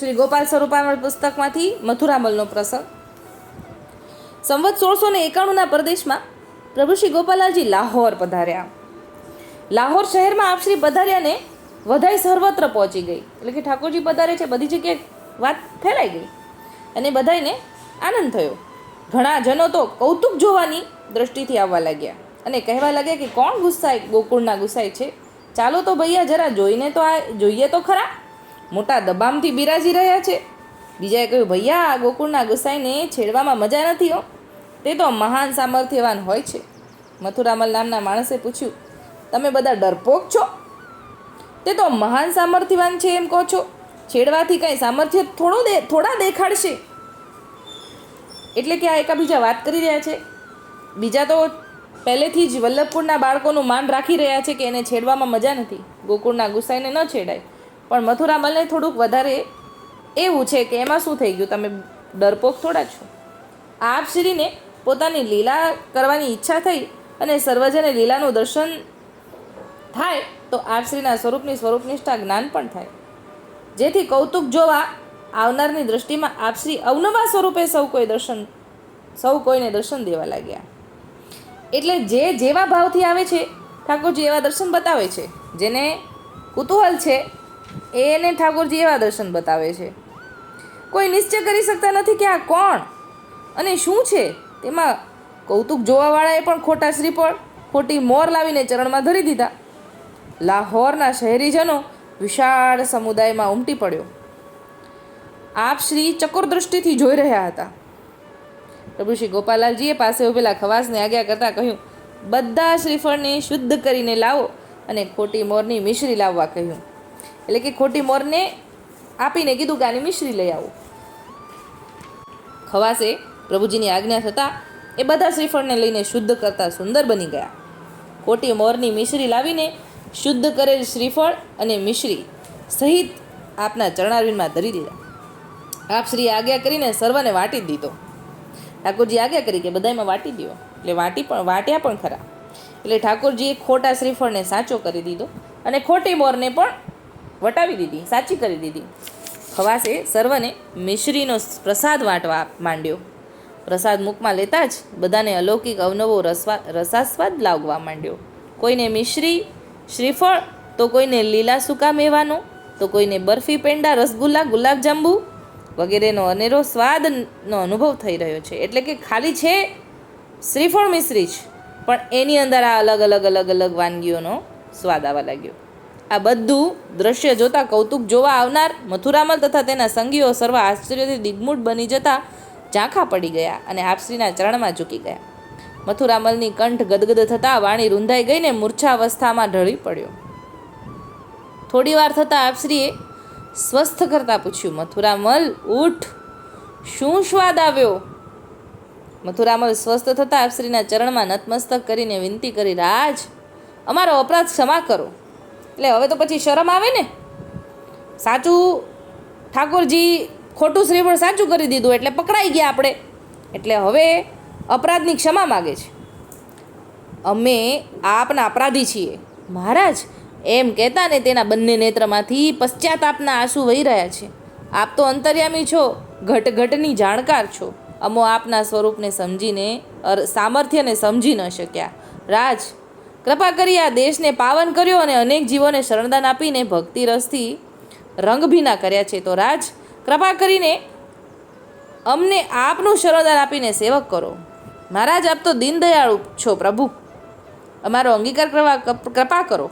શ્રી ગોપાલ સ્વરૂપામલ પુસ્તકમાંથી મથુરામલનો પ્રસંગ. સંવત સોળસો ને એકાણુંના પ્રદેશમાં પ્રભુ શ્રી ગોપાલાલજી લાહોર પધાર્યા. લાહોર શહેરમાં આપ શ્રી પધાર્યાને વધાઈ સર્વત્ર પહોંચી ગઈ. એટલે કે ઠાકોરજી પધારે છે, બધી જગ્યાએ વાત ફેલાઈ ગઈ. અને બધાને આનંદ થયો. ઘણા જનો તો કૌતુક જોવાની દ્રષ્ટિથી આવવા લાગ્યા. અને કહેવા લાગ્યા કે કોણ ગુસ્સાય, ગોકુળના ગુસ્સાય છે? ચાલો તો ભૈયા જરા જોઈને તો આ, જોઈએ તો ખરા. મોટા દબામથી બિરાજી રહ્યા છે. બીજાએ કહ્યું, ભૈયા ગોકુળના ગુસાઈને છેડવામાં મજા નથી હો. તે તો મહાન સામર્થ્યવાન હોય છે. મથુરામલ નામના માણસે પૂછ્યું, તમે બધા ડરપોક છો? તે તો મહાન સામર્થ્યવાન છે એમ કહો છો. છેડવાથી કાંઈ સામર્થ્ય થોડો દે, થોડા દેખાડશે. એટલે કે આ એકાબીજા વાત કરી રહ્યા છે. બીજા તો પહેલેથી જ વલ્લભપુરના બાળકોનું માન રાખી રહ્યા છે કે એને છેડવામાં મજા નથી. ગોકુળના ગુસાઈને ન છેડાય. પણ મથુરામલને થોડુંક વધારે એવું છે કે એમાં શું થઈ ગયું? તમે ડરપોક થોડા છો? આપ શ્રીને પોતાની લીલા કરવાની ઈચ્છા થઈ અને સર્વજને લીલાનું દર્શન થાય, તો આપશ્રીના સ્વરૂપની સ્વરૂપની સ્વરૂપનિષ્ઠા જ્ઞાન પણ થાય. જેથી કૌતુક જોવા આવનારની દૃષ્ટિમાં આપશ્રી અવનવા સ્વરૂપે સૌ કોઈ દર્શન, સૌ કોઈને દર્શન દેવા લાગ્યા. એટલે જે જેવા ભાવથી આવે છે, ઠાકોરજી એવા દર્શન બતાવે છે, જેને કુતૂહલ છે એને ઠાકોરજી એવા દર્શન બતાવે છે. કોઈ નિશ્ચય કરી શકતા નથી કે આ કોણ અને શું છે? તેમાં કૌતુક જોવાવાળાએ પણ ખોટા શ્રીફળ, ખોટી મોર લાવીને ચરણમાં ધરી દીધા. લાહોરના શહેરીજનો વિશાળ સમુદાયમાં ઉમટી પડ્યો. આપ શ્રી ચકોર દૃષ્ટિથી જોઈ રહ્યા હતા. પ્રભુ શ્રી ગોપાલાલજીએ પાસે ઉભેલા ખવાસને આજ્ઞા કરતાં કહ્યું, બધા શ્રીફળને શુદ્ધ કરીને લાવો અને ખોટી મોરની મિશ્રી લાવવા કહ્યું. એટલે કે ખોટી મોરને આપીને કીધું કે આની મિશ્રી લઈ આવો. ખવાસે પ્રભુજીની આજ્ઞા થતાં એ બધા શ્રીફળને લઈને શુદ્ધ કરતાં સુંદર બની ગયા. ખોટી મોરની મિશ્રી લાવીને શુદ્ધ કરેલ શ્રીફળ અને મિશ્રી સહિત આપના ચરણારવિંદમાં ધરી દીધા. આપ શ્રી આજ્ઞા કરીને સર્વને વાટી દીધો. ઠાકોરજી આજ્ઞા કરી કે બધામાં વાટી દો એટલે વાટી પણ, વાટ્યા પણ ખરા. એટલે ઠાકોરજીએ ખોટા શ્રીફળને સાચો કરી દીધો અને ખોટી મોરને પણ વટાવી દીધી, સાચી કરી દીધી. ખવાસે સર્વને મિશ્રીનો પ્રસાદ વાંટવા માંડ્યો. પ્રસાદ મુખમાં લેતા જ બધાને અલૌકિક અવનવો રસવા, રસાસ્વાદ લાવવા માંડ્યો. કોઈને મિશ્રી, શ્રીફળ, તો કોઈને લીલા સૂકા મેવાનો, તો કોઈને બરફી પેંડા, રસગુલ્લા, ગુલાબજાંબુ વગેરેનો અનેરો સ્વાદનો અનુભવ થઈ રહ્યો છે. એટલે કે ખાલી છે શ્રીફળ મિશ્રી જ, પણ એની અંદર આ અલગ અલગ અલગ અલગ વાનગીઓનો સ્વાદ આવવા લાગ્યો. આ બધું દ્રશ્ય જોતા કૌતુક જોવા આવનાર મથુરામલ તથા તેના સંગીઓ સર્વ આશ્ચર્યથી દિગ્મૂઢ બની જતા ઝાંખા પડી ગયા અને આપશ્રીના ચરણમાં ઝૂકી ગયા. મથુરામલની કંઠ ગદગદ થતાં વાણી રૂંધાઈ ગઈને મૂર્છા અવસ્થામાં ઢળી પડ્યો. થોડી વાર થતાં આપશ્રીએ સ્વસ્થ કરતાં પૂછ્યું, મથુરામલ, ઉઠ. શું સ્વાદ આવ્યો? મથુરામલ સ્વસ્થ થતાં આપશ્રીના ચરણમાં નતમસ્તક કરીને વિનંતી કરી, રાજ, અમારો અપરાધ ક્ષમા કરો. એટલે હવે તો પછી શરમ આવે ને? સાચું ઠાકોરજી ખોટું શ્રીફળ સાચું કરી દીધું એટલે પકડાઈ ગયા આપણે. એટલે હવે અપરાધની ક્ષમા માગે છે. અમે આપના અપરાધી છીએ. મહારાજ, એમ કહેતા ને તેના બંને નેત્રમાંથી પશ્ચાતાપના આંસુ વહી રહ્યા છે. આપ તો અંતર્યામી છો ઘટ ઘટની જાણકાર છો. અમો આપના સ્વરૂપને સમજીને સામર્થ્યને સમજી ન શક્યા. રાજ કૃપા કરી આ દેશને પાવન કર્યો અને અનેક જીવોને શરણદાન આપીને ભક્તિ રસથી રંગભીના કર્યા છે. તો રાજ, કૃપા કરીને અમને આપનું શરણદાન આપીને સેવક કરો. મહારાજ, આપ તો દીનદયાળુ છો પ્રભુ. અમારો અંગીકાર કરવા કૃપા કરો.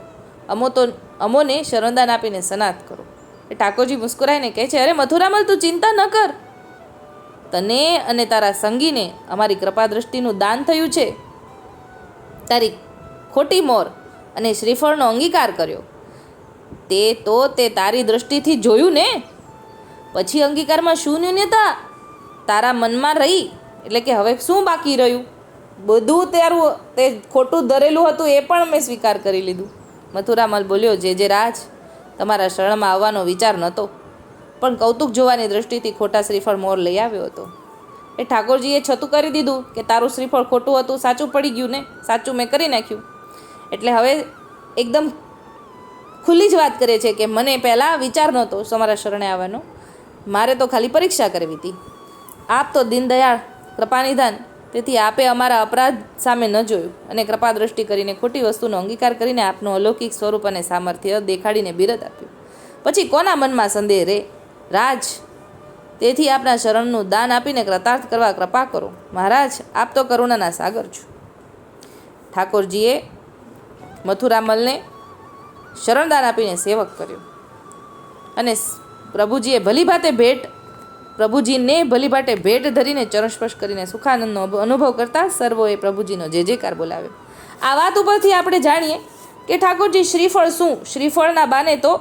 અમો તો, અમોને શરણદાન આપીને સનાત કરો. એ ઠાકોરજી મુસ્કુરાઈને કહે છે, અરે મથુરામલ, તું ચિંતા ન કર. તને અને તારા સંગીને અમારી કૃપા દ્રષ્ટિનું દાન થયું છે. તારી ખોટી મોર અને શ્રીફળનો અંગીકાર કર્યો. તે તો તે તારી દ્રષ્ટિથી જોયું ને? પછી અંગીકારમાં શું ન્યૂન્યતા તારા મનમાં રહી? એટલે કે હવે શું બાકી રહ્યું? બધું તારું, તે ખોટું ધરેલું હતું એ પણ મેં સ્વીકાર કરી લીધું. મથુરામલ બોલ્યો, જે જે રાજ, તમારા શરણમાં આવવાનો વિચાર નહોતો. પણ કૌતુક જોવાની દ્રષ્ટિથી ખોટા શ્રીફળ મોર લઈ આવ્યો હતો. એ ઠાકોરજીએ છતું કરી દીધું કે તારું શ્રીફળ ખોટું હતું, સાચું પડી ગયું ને? સાચું મેં કરી નાખ્યું. એટલે હવે એકદમ ખુલ્લી જ વાત કરે છે કે મને પહેલાં વિચાર નહોતો તમારા શરણે આવવાનો. મારે તો ખાલી પરીક્ષા કરવી હતી. આપ તો દીનદયાળ, કૃપાનિધાન, તેથી આપે અમારા અપરાધ સામે ન જોયું અને કૃપા દ્રષ્ટિ કરીને ખોટી વસ્તુનો અંગીકાર કરીને આપનું અલૌકિક સ્વરૂપ અને સામર્થ્ય દેખાડીને બિરદ આપ્યું. પછી કોના મનમાં સંદેહ રે? રાજ, તેથી આપના શરણનું દાન આપીને કૃતાર્થ કરવા કૃપા કરો. મહારાજ, આપ તો કરુણાના સાગર છો. ઠાકોરજીએ મથુરામલને શરણદાન આપીને સેવક કર્યો. અને પ્રભુજીએ ભલીભાતે ભેટ, પ્રભુજીને ભલીભાટે ભેટ ધરીને ચરણસ્પર્શ કરીને સુખાનંદનો અનુભવ કરતા સર્વોએ પ્રભુજીનો જે જેકાર બોલાવ્યો. આ વાત ઉપરથી આપણે જાણીએ કે ઠાકોરજી શ્રીફળ શું? શ્રીફળના બાને તો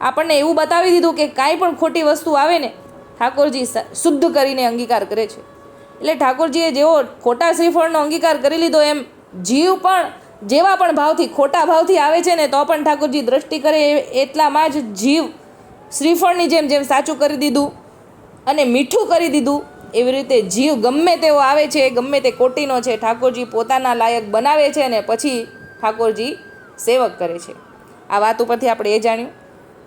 આપણને એવું બતાવી દીધું કે કાંઈ પણ ખોટી વસ્તુ આવે ને, ઠાકોરજી શુદ્ધ કરીને અંગીકાર કરે છે. એટલે ઠાકોરજીએ જેવો ખોટા શ્રીફળનો અંગીકાર કરી લીધો એમ, જીવ પણ જેવા પણ ભાવથી, ખોટા ભાવથી આવે છે ને, તો પણ ઠાકોરજી દ્રષ્ટિ કરે એટલામાં જ જીવ શ્રીફળની જેમ જેમ સાચું કરી દીધું અને મીઠું કરી દીધું, એવી રીતે જીવ ગમે તેવો આવે છે, ગમે તે કોટીનો છે, ઠાકોરજી પોતાના લાયક બનાવે છે અને પછી ઠાકોરજી સેવક કરે છે. આ વાત ઉપરથી આપણે એ જાણ્યું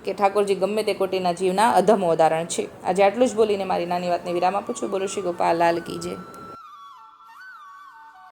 કે ઠાકોરજી ગમે તે કોટીના જીવના અધમ ઉદાહરણ છે. આજે આટલું જ બોલીને મારી નાની વાતને વિરામ આપું છું. બોલો શ્રી ગોપાલ લાલ કીજે